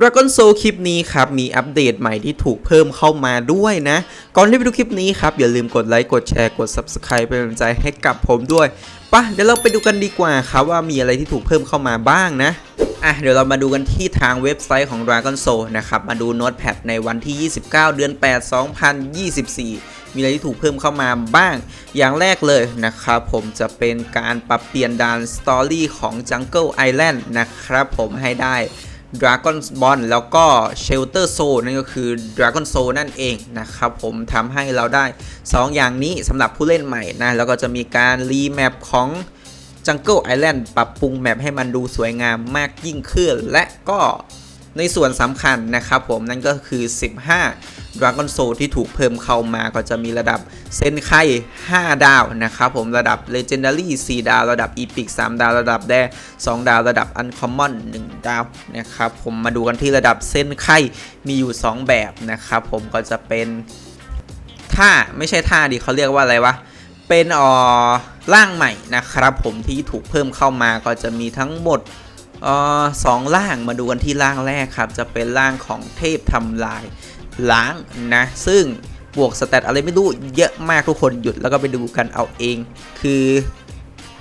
Dragon Soul คลิปนี้ครับ มีอัปเดตใหม่ที่ถูกเพิ่มเข้ามาด้วยนะ ก่อนที่ไปดูคลิปนี้ครับ อย่าลืมกดไลค์กดแชร์กด Subscribe เป็นกำลังใจให้กับผมด้วยปะเดี๋ยวเราไปดูกันดีกว่าครับว่ามีอะไรที่ถูกเพิ่มเข้ามาบ้างนะอะเดี๋ยวเรามาดูกันที่ทางเว็บไซต์ของ Dragon Soul นะครับ มาดูโน้ตแพดในวันที่ 29 เดือน 8 2024 มีอะไรที่ถูกเพิ่มเข้ามาบ้าง อย่างแรกเลยนะครับผมจะเป็นการปรับเปลี่ยนด่านสตอรี่ของ Jungle Island นะครับผมให้ได้ Dragon Bond แล้วก็ Shelter Soul นั่นก็คือ Dragon Soul นั่นเองนะครับผมทำให้เราได้ 2 อย่างนี้สำหรับผู้เล่นใหม่นะ แล้วก็จะมีการรีแมปของ Jungle Island ปรับปรุงแมปให้มันดูสวยงามมากยิ่งขึ้น และก็ ในส่วนสำคัญนะครับผมนั่นก็คือ 15 Dragon Soul ที่ถูกเพิ่มเข้ามาก็จะมีระดับเซนไค5 ดาวนะครับผมระดับ Legendary 4 ดาว ระดับ Epic 3 ดาว ระดับแด2ดาว ระดับ Uncommon 1 ดาวนะครับผมมาดูกันที่ระดับเซนไคมีอยู่ 2 แบบนะครับผมก็จะเป็นท่าไม่ใช่ท่าดิเขาเรียกว่าอะไรวะเป็นออร่างใหม่นะครับผมที่ถูกเพิ่มเข้ามาก็จะมีทั้งหมด ออสองร่างมาดูกันที่ร่างแรกครับ จะเป็นร่างของเทพทำลายล้างนะ ซึ่งบวกสเตตอะไรไม่รู้เยอะมากทุกคนหยุดแล้วก็ไปดูกันเอาเอง คือ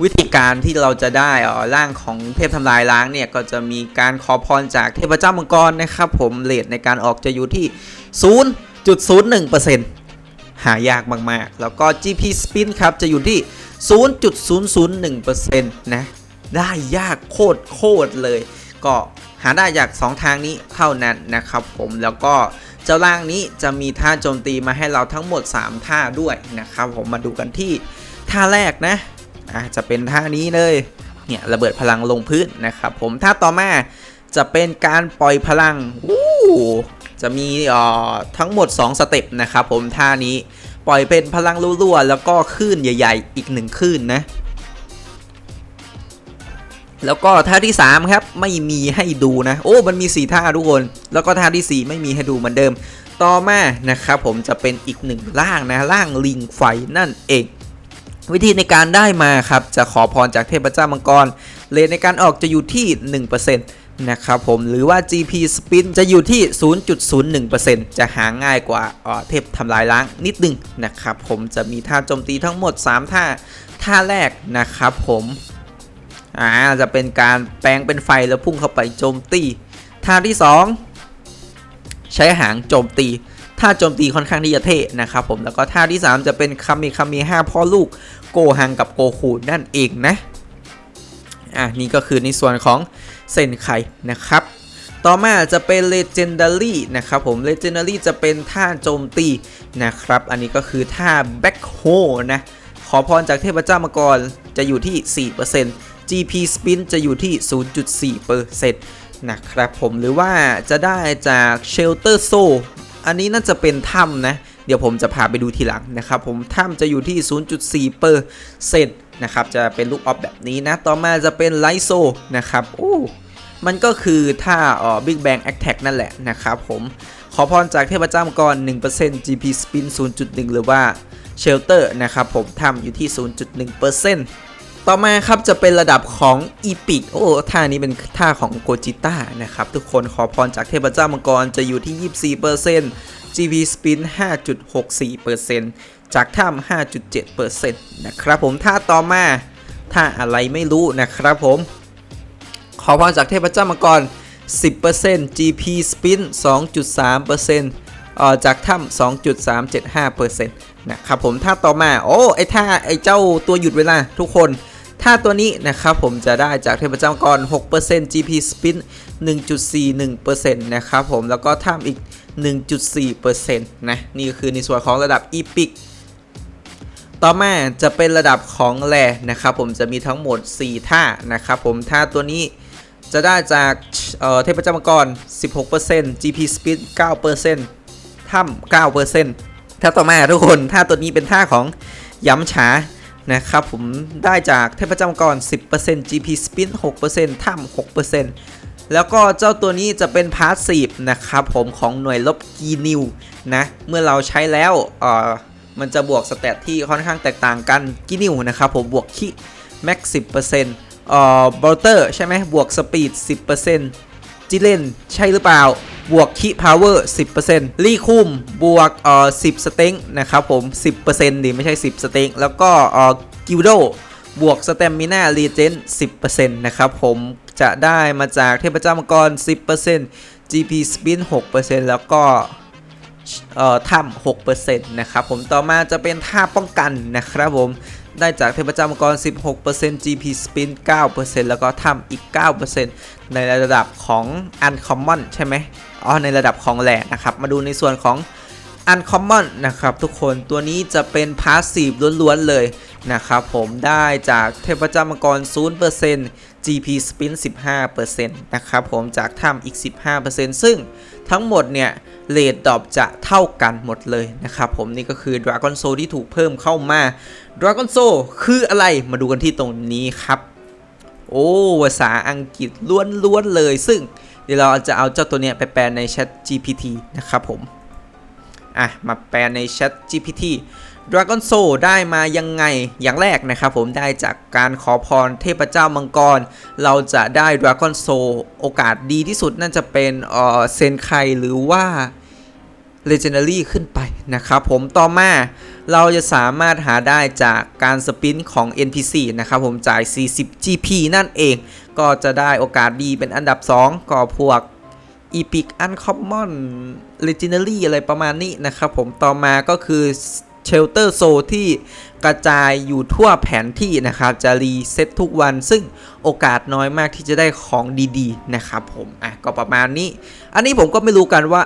วิธีการที่เราจะได้ออร่างของเทพทำลายล้างเนี่ย ก็จะมีการขอพรจากเทพเจ้ามังกรนะครับผมเลทในการออกจะอยู่ที่ 0.01%หายากมาก ๆ แล้วก็ GP Spin ครับ จะอยู่ที่ 0.001%นะ ได้ยากโคตรโคตรเลย ก็หาได้จาก2ทางนี้เท่านั้นนะครับผมแล้วก็เจ้าล่างนี้จะมีท่าโจมตีมาให้เราทั้งหมด 3 ท่าด้วยนะครับผมมาดูกันที่ท่าแรกนะอะจะเป็นท่านี้เลยเนี่ยระเบิดพลังลงพื้นนะครับผมท่าต่อมาจะเป็นการปล่อยพลังวู้จะมีอ่อทั้งหมด 2 สเต็ปนะครับผมท่านี้ปล่อยเป็นพลังรั่วๆแล้วก็คลื่นใหญ่ ๆ อีกหนึ่งคลื่นนะ แล้วก็ท่าที่ 3 ครับ ไม่มีให้ดูนะ โอ้ มันมี 4 ท่าทุกคน แล้วก็ท่าที่ 4 ไม่มีให้ดูเหมือนเดิม ต่อมานะครับผมจะเป็นอีกหนึ่งร่างนะร่างลิงไฟนั่นเอง วิธีในการได้มาครับ จะขอพรจากเทพเจ้ามังกรเลทในการออกจะอยู่ที่ 1%นะครับผมหรือว่า GP Spin จะอยู่ที่ 0.01%จะหาง่ายกว่าเอ่อเทพทำลายล้างนิดนึงนะครับผมจะมีท่าโจมตีทั้งหมด 3 ท่าท่าแรกนะครับผม อ่าจะเป็นการแปลงเป็นไฟแล้วพุ่งเข้าไปโจมตีท่าที่ 2 ใช้หางโจมตีท่าโจมตีค่อนข้างที่จะเท่นะครับผมแล้วก็ท่าที่ 3 จะเป็นคามิคามิ5พ่อลูกโกฮังกับโกคูนั่นเองนะอะนี่ก็คือในส่วนของเซนไคนะครับ ต่อมาจะเป็น Legendary นะครับผม Legendary จะเป็นท่าโจมตีนะครับ อันนี้ก็คือท่า Back h o นะขอพรจากเทพเจ้ามังกรจะอยู่ที่ 4% GP Spin จะอยู่ที่ 0.4%นะครับผมหรือว่าจะได้จาก Shelter s o u อันนี้น่าจะเป็นถ้ำนะ เดี๋ยวผมจะพาไปดูทีหลังนะครับผมถ้ำจะอยู่ที่ 0.4%นะครับจะเป็นลูกออฟแบบนี้นะ ต่อมาจะเป็น Light Soul นะครับโอ้มันก็คือท่าอ่อ Big Bang Attack นั่นแหละนะครับผมขอพรจากเทพเจ้ามังกร 1% GP Spin 0.1 หรือว่า Shelter นะครับผมทำอยู่ที่ 0.1% ต่อมาครับจะเป็นระดับของ Epic โอ้ท่านี้เป็นท่าของโกจิต้านะครับ ทุกคนขอพรจากเทพเจ้ามังกรจะอยู่ที่ 24% GP Spin 5.64%จากถ้ำ5.7%นะครับผมท่าต่อมาท่าอะไรไม่รู้นะครับผม ขอพรจากเทพเจ้ามังกร 10% GP Spin 2.3%เอ่อจากถ้ำ2.375%นะครับผมท่าต่อมา โอ้ ไอท่าไอเจ้าตัวหยุดเวลาทุกคน ท่าตัวนี้นะครับผมจะได้จากเทพเจ้ามังกร6% GP Spin 1.41%นะครับผมแล้วก็ถ้ำอีก 1.4%นะนี่คือในส่วนของระดับ Epic ต่อมาจะเป็นระดับของแร่นะครับผมจะมีทั้งหมด 4 ท่านะครับผมท่าตัวนี้จะได้จากเอ่อเทพเจ้ามังกร 16% GP Speed 9%ถ้ำ9%ท่าต่อมาทุกคนท่าตัวนี้เป็นท่าของย้ำฉา นะครับผมได้จากเทพเจ้ามังกร 10% GP Spin 6%ถ้ำ6%แล้วก็เจ้าตัวนี้จะเป็นพาสซีฟนะครับผมของหน่วยลบกีนิวนะ เมื่อเราใช้แล้วเอ่อมันจะบวกสเตตที่ค่อนข้างแตกต่างกันกินิวนะครับผมบวกคิแม็ก10%เอ่อบอลเตอร์ใช่ไหมบวกสปีด10%จิเลนใช่หรือเปล่า บวกคิพาวเวอร์10%รีคุมบวกเอ่อ10 สเต็งนะครับผม 10%ดิไม่ใช่ 10 สเต็งแล้วก็เอ่อกิลโดบวกสเตมมิน่ารีเจน10%นะครับผมจะได้มาจากเทพเจ้ามังกร 10% GP Spin 6%แล้วก็ เอ่อถ้ำ6%นะครับผมต่อมาจะเป็นท่าป้องกันนะครับผมได้จากเทพเจ้ามังกร 16% GP Spin 9%แล้วก็ถ้ำอีก 9%ในระดับของ Uncommon ใช่ไหมอ๋อ ในระดับของแหลนะครับ มาดูในส่วนของ Uncommon นะครับทุกคน ตัวนี้จะเป็น Passive ล้วนๆเลยนะครับผม ได้จากเทพเจ้ามังกร 0% GP Spin 15%นะครับผมจากถ้ำอีก 15%ซึ่งทั้งหมดเนี่ยเลดดรอปจะเท่ากันหมดเลยนะครับผมนี่ก็คือ Dragon Soul ที่ถูกเพิ่มเข้ามา Dragon Soul คืออะไรมาดูกันที่ตรงนี้ครับ โอ้ภาษาอังกฤษล้วนๆเลย ซึ่งเดี๋ยวเราจะเอาเจ้าตัวเนี้ยไปแปลใน Chat GPT นะครับผมอะมาแปลใน Chat GPT Dragon Soul ได้มายังไงอย่างแรกนะครับผมได้จากการขอพรเทพเจ้ามังกร เราจะได้ Dragon Soul โอกาสดีที่สุดน่าจะเป็นเออเซนไคหรือว่า Legendary ขึ้นไปนะครับผมต่อมาเราจะสามารถหาได้จากการสปินของ NPC นะครับผมจ่าย 40 GP นั่นเอง ก็จะได้โอกาสดีเป็นอันดับ 2 ก็พวก Epic Uncommon Legendary อะไรประมาณนี้นะครับผมต่อมาก็คือ Shelter Soul ที่กระจายอยู่ทั่วแผนที่นะครับ จะรีเซ็ตทุกวัน ซึ่งโอกาสน้อยมากที่จะได้ของดีๆ นะครับผมอะก็ประมาณนี้ อันนี้ผมก็ไม่รู้กันว่า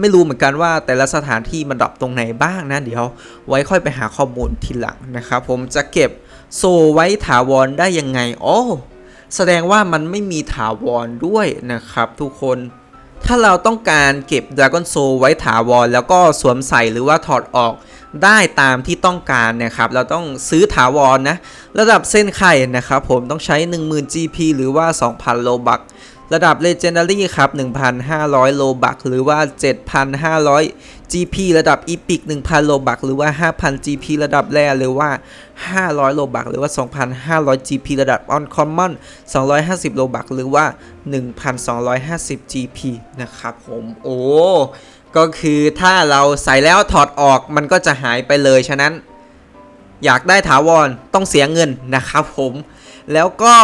ไม่รู้เหมือนกันว่าแต่ละสถานที่มันดรอปตรงไหนบ้างนะ เดี๋ยวไว้ค่อยไปหาข้อมูลทีหลังนะครับผมจะเก็บโซไว้ถาวรได้ยังไงโอ้แสดงว่ามันไม่มีถาวรด้วยนะครับทุกคน ถ้าเราต้องการเก็บ Dragon Soul ไว้ถาวร แล้วก็สวมใส่หรือว่าถอดออกได้ตามที่ต้องการนะครับ เราต้องซื้อถาวรนะระดับเส้นไข่นะครับผมต้องใช้ 10,000 GP หรือว่า 2,000 โลบัก ระดับ Legendary ครับ 1,500 โลบักหรือว่า 7,500 GP ระดับ Epic 1,000 โลบักหรือว่า 5,000 GP ระดับแรหรือว่า 500 โลบักหรือว่า 2,500 GP ระดับ Uncommon 250 โลบักหรือว่า 1,250 GP นะครับผมโอ้ก็คือถ้าเราใส่แล้วถอดออกมันก็จะหายไปเลยฉะนั้น อยากได้ถาวรต้องเสียเงินนะครับผม แล้วก็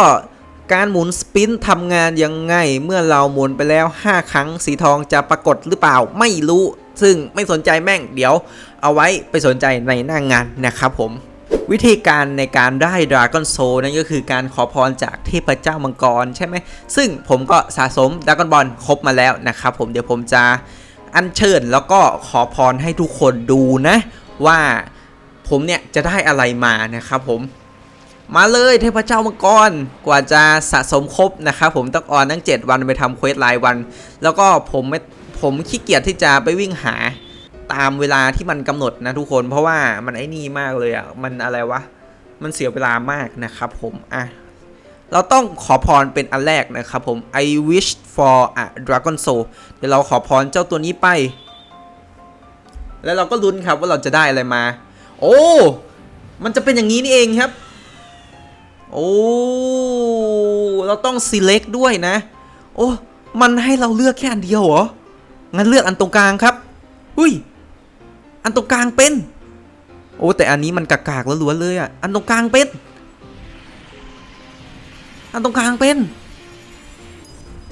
การหมุนสปินทำงานยังไง เมื่อเราหมุนไปแล้ว 5 ครั้งสีทองจะปรากฏหรือเปล่าไม่รู้ ซึ่งไม่สนใจแม่งเดี๋ยว เอาไว้ไปสนใจในหน้างงานนะครับผม วิธีการในการได้ Dragon Soul นั่นก็คือการขอพรจากเทพเจ้ามังกรใช่ไหม ซึ่งผมก็สะสม Dragon Ball ครบมาแล้วนะครับผมเดี๋ยวผมจะอัญเชิญแล้วก็ขอพรให้ทุกคนดูนะ ว่าผมเนี่ยจะได้อะไรมานะครับผม มาเลยเทพเจ้ามังกร กว่าจะสะสมครบนะครับผมต้องออนทั้ง 7 วันไปทำเควสรายวัน แล้วก็ผมไม่ผมขี้เกียจที่จะไปวิ่งหาตามเวลาที่มันกำหนดนะทุกคนเพราะว่ามันไอ้นี่มากเลยอะมันอะไรวะ มันเสียเวลามากนะครับผมอะเราต้องขอพรเป็นอันแรกนะครับผม I wish for a dragon soul เดี๋ยวเราขอพรเจ้าตัวนี้ไป แล้วเราก็ลุ้นครับว่าเราจะได้อะไรมา โอ้ มันจะเป็นอย่างนี้นี่เองครับ โอ้ เราต้อง select ด้วยนะ โอ้ มันให้เราเลือกแค่อันเดียวเหรอ งั้นเลือกอันตรงกลางครับ อุ้ย อันตรงกลางเป็น โอ้ แต่อันนี้มันกากๆล้วล้วนเลยอะ อันตรงกลางเป็น อันตรงกลางเป็น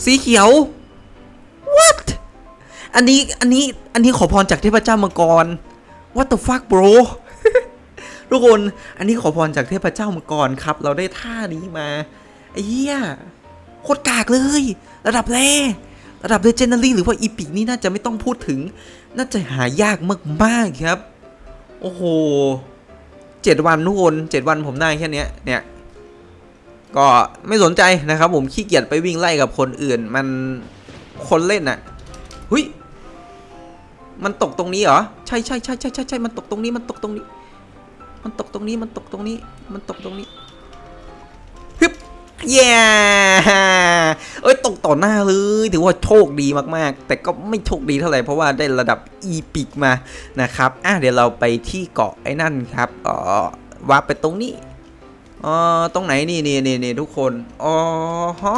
สีเขียว what อันนี้ อันนี้ อันนี้ขอพรจากเทพเจ้ามังกร what the fuck bro ทุกคนอันนี้ขอพรจากเทพเจ้ามังกรครับ เราได้ท่านี้มาไอ้เหี้ยโคตรกากเลย ระดับแรระดับเลเจนดารี่หรือว่าอีพิกนี่น่าจะไม่ต้องพูดถึง น่าจะหายากมากๆครับ โอ้โหเจ็ดวันทุกคนเจ็ดวันผมได้แค่นี้เนี่ยก็ไม่สนใจนะครับผมขี้เกียจไปวิ่งไล่กับคนอื่น มันคนเล่นอะหุยมันตกตรงนี้เหรอ ใช่ใช่ใช่ใช่ใช่ใช่มันตกตรงนี้มันตกตรงนี้ มันตกตรงนี้มันตกตรงนี้ มันตกตรงนี้ฮึบเย้เอ้ยตกต่อหน้าเลยถือว่าโชคดีมากๆ แต่ก็ไม่โชคดีเท่าไหร่เพราะว่าได้ระดับอีพิกมานะครับอะเดี๋ยวเราไปที่เกาะไอ้นั่นครับอ่อวาร์ปไปตรงนี้อ๋อตรงไหนนี่นี่นี่นี่ทุกคนอ๋อฮะ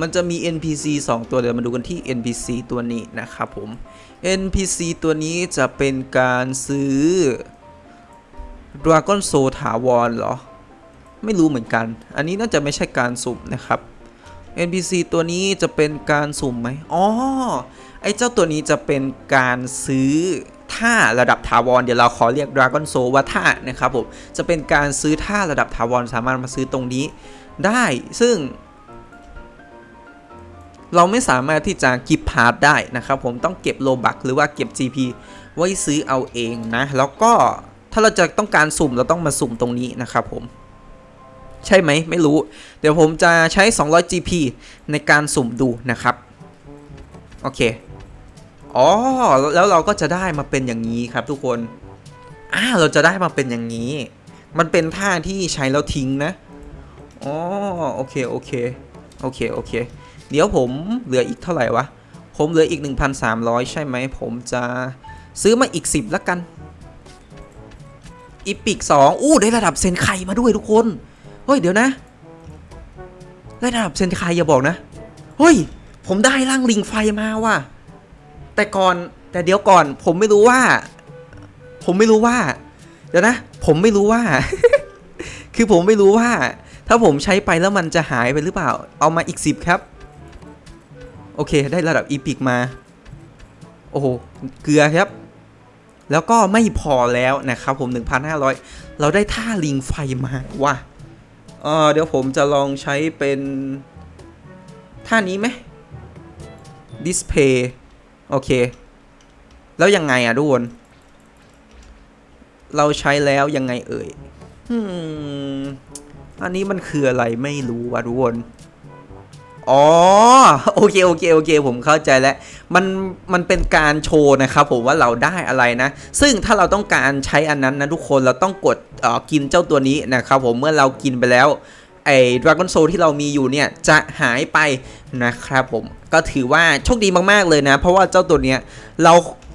มันจะมี NPC 2 ตัวเดี๋ยวมาดูกันที่ NPC ตัวนี้นะครับผม NPC ตัวนี้จะเป็นการซื้อ Dragon Soul ถาวรเหรอ ไม่รู้เหมือนกัน อันนี้น่าจะไม่ใช่การสุ่มนะครับ NPC ตัวนี้จะเป็นการสุ่มไหมอ๋อ ไอ้เจ้าตัวนี้จะเป็นการซื้อท่าระดับถาวร เดี๋ยวเราขอเรียก Dragon Soul ว่าท่านะครับผม จะเป็นการซื้อท่าระดับถาวรสามารถมาซื้อตรงนี้ ได้ ซึ่ง เราไม่สามารถที่จะกิฟพาร์ทได้นะครับผม ต้องเก็บโลบักหรือว่าเก็บ GP ไว้ซื้อเอาเองนะ แล้วก็ ถ้าเราจะต้องการสุ่มเราต้องมาสุ่มตรงนี้นะครับผม ใช่ไหมไม่รู้ เดี๋ยวผมจะใช้ 200 GP ในการสุ่มดูนะครับ โอเค อ๋อ แล้วเราก็จะได้มาเป็นอย่างนี้ครับทุกคน อ่า เราจะได้มาเป็นอย่างนี้ มันเป็นท่าที่ใช้แล้วทิ้งนะ อ๋อ โอเค โอเค โอเค โอเค เดี๋ยวผมเหลืออีกเท่าไหร่วะ ผมเหลืออีก 1,300 ใช่ไหม ผมจะซื้อมาอีก 10ละกัน อีพิก2อู้ได้ระดับเซนไคมาด้วยทุกคน เฮ้ยเดี๋ยวนะ ได้ระดับเซนไคอย่าบอกนะ เฮ้ย ผมได้ร่างลิงไฟมาว่ะ แต่ก่อนแต่เดี๋ยวก่อนผมไม่รู้ว่า ผมไม่รู้ว่า เดี๋ยวนะ ผมไม่รู้ว่า คือผมไม่รู้ว่า ถ้าผมใช้ไปแล้วมันจะหายไปหรือเปล่า เอามาอีก10ครับ โอเค ได้ระดับอีพิกมา โอ้โห เกลือครับ แล้วก็ไม่พอแล้วนะครับผม 1,500 เราได้ท่าลิงไฟมาว่ะเออเดี๋ยวผมจะลองใช้เป็น ท่านี้ไหม display โอเค แล้วยังไงอะทุกคน เราใช้แล้วยังไงเอ่ยอืมอันนี้มันคืออะไรไม่รู้ว่ะทุกคน อ๋อโอเคโอเคโอเค ผมเข้าใจแล้วมันมันเป็นการโชว์นะครับผมว่าเราได้อะไรนะ ซึ่งถ้าเราต้องการใช้อันนั้นนะทุกคนเราต้องกดเอ่อกินเจ้าตัวนี้นะครับผมเมื่อเรากินไปแล้วไอ้ดราก้อนโซที่เรามีอยู่เนี่ยจะหายไปนะครับผมก็ถือว่าโชคดีมากๆเลยนะ เพราะว่าเจ้าตัวเนี้ยเรา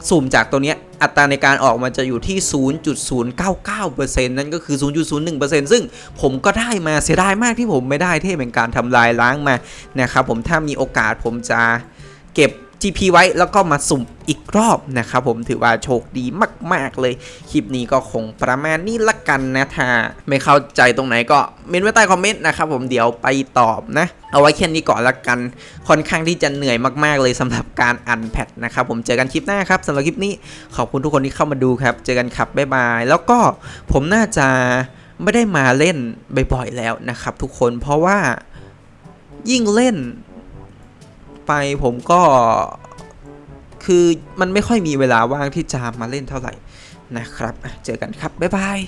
สุ่มจากตัวนี้อัตราในการออกมันจะอยู่ที่ 0.099%นั่นก็คือ 0.01%ซึ่งผมก็ได้มาเสียดายมากที่ผมไม่ได้เท่เป็นการทำลายล้างมานะครับผมถ้ามีโอกาสผมจะเก็บ GP ไว้แล้วก็มาสุ่มอีกรอบนะครับผมถือว่าโชคดีมาก ๆ เลย คลิปนี้ก็คงประมาณนี้ละกันนะถ้าไม่เข้าใจตรงไหนก็เมนไว้ใต้คอมเมนต์นะครับผมเดี๋ยวไปตอบนะ เอาไว้แค่นี้ก่อนละกัน ค่อนข้างที่จะเหนื่อยมากๆเลยสำหรับการอันแพทนะครับผมเจอกันคลิปหน้าครับสำหรับคลิปนี้ขอบคุณทุกคนที่เข้ามาดูครับ เจอกันครับบ๊ายบายแล้วก็ผมน่าจะไม่ได้มาเล่นบ่อยๆแล้วนะครับทุกคนเพราะว่ายิ่งเล่น ไปผมก็คือมันไม่ค่อยมีเวลาว่างที่จะมาเล่นเท่าไหร่นะครับ เจอกันครับ บ๊ายบาย